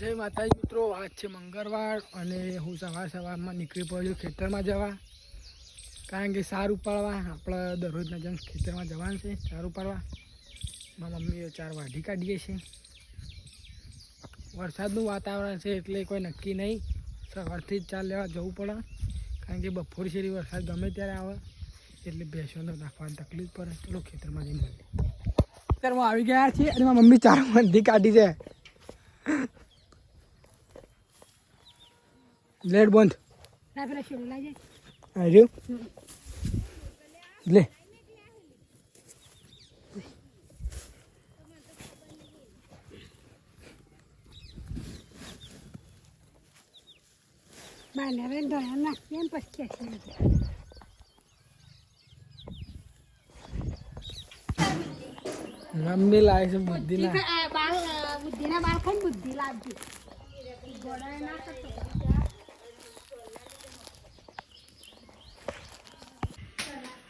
જય માતાજી મિત્રો, આજ છે મંગળવાર અને હું સવાર સવારમાં નીકળી પડ્યો ખેતરમાં જવા. કારણ કે સાર ઉપાડવા, આપણે દરરોજના જેમ ખેતરમાં જવાનું છે, સાર ઉપાડવા. મારા મમ્મીએ ચાર વાઢી કાઢીએ છીએ વરસાદનું વાતાવરણ છે એટલે કોઈ નક્કી નહીં. સવારથી જ ચાર લેવા જવું પડે. કારણ કે બપોર શેરી વરસાદ ગમે ત્યારે આવે, એટલે ભેંસોને નાખવાની તકલીફ પડે. ચલો ખેતરમાં જઈને મળીએ. ખેતરમાં આવી ગયા છીએ અને મારા મમ્મી ચાર વાઢી કાઢી છે. લેટ બંધ. આવ્યું લે. ધોયા નાખીએ ને પછી ખેંચી મમ્મી લાવે છે બુદ્ધિ ના બુદ્ધિ લાવજો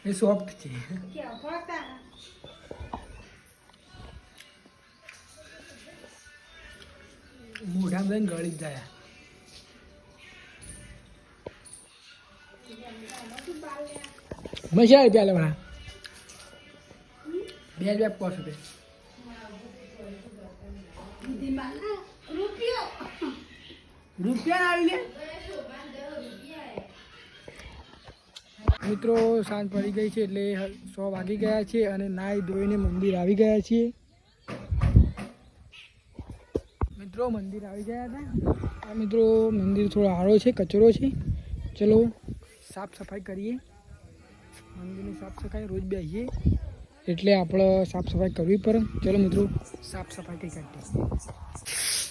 ગોળાએ ના કરતો એ સોફ્ટ છે કેવો ખોટા મોઢા બેન ગળી જ જાય મજા આવી પ્યાલે ભણા બે જ બે પોસ રૂપિયા બુદ્ધિમાં ના રૂપિયો રૂપિયા આવી લે મિત્રો, સાંજ પડી ગઈ છે એટલે સો વાગી ગયા છે અને નાઈ ધોઈને મંદિર આવી ગયા છીએ. મિત્રો, મંદિર આવી ગયા હતા આ મિત્રો, મંદિર થોડો આડો છે, કચરો છે. ચલો, સાફ સફાઈ કરીએ. મંદિરની સાફ સફાઈ રોજ બેસીએ. એટલે આપણે સાફ સફાઈ કરવી પડે. ચલો, મિત્રો, સાફ સફાઈ કઈ કાઢીએ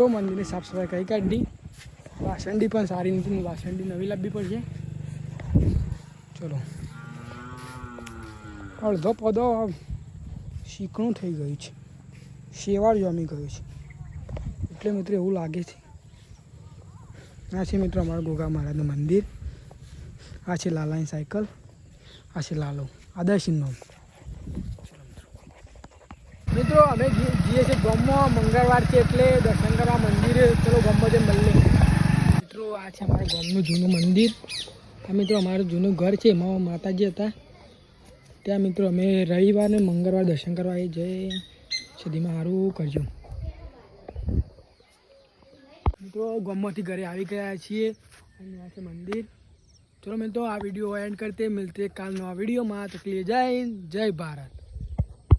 તો મંદિરની સાફ સફાઈ કરી કાઢી. વાસંડી પણ સારી નથી વાસંડી નવી લાવવી પડશે. ચલો. અડધો પદો શીકણું થઈ ગયું છે. શેવાળ જમી ગયું છે એટલે મિત્રો એવું લાગે છે. આ છે મિત્રો અમારા ગોગા મહારાજનું મંદિર. આ છે લાલાની સાયકલ. આ છે લાલો. આદર્શીનો મિત્રો, અમે જી- જઈએ છીએ ગામમાં મંગળવાર છે એટલે દર્શન કરવા મંદિરે, ચલો ગામમાં જઈને મળીએ મિત્રો, આ છે અમારા ગામનું જૂનું મંદિર. આ મિત્રો અમારું જૂનું ઘર છે, એમાં માતાજી હતા. ત્યાં મિત્રો અમે રવિવાર ને મંગળવાર દર્શન કરવા એ જઈ સુધીમાં સારું કરજો મિત્રો ગામમાંથી ઘરે આવી ગયા છીએ. અને આ છે મંદિર. ચલો મિત્રો, આ વીડિયો એન્ડ કરતે. મિલતે કાલનો આ વિડીયોમાં. તકલી જય જય ભારત.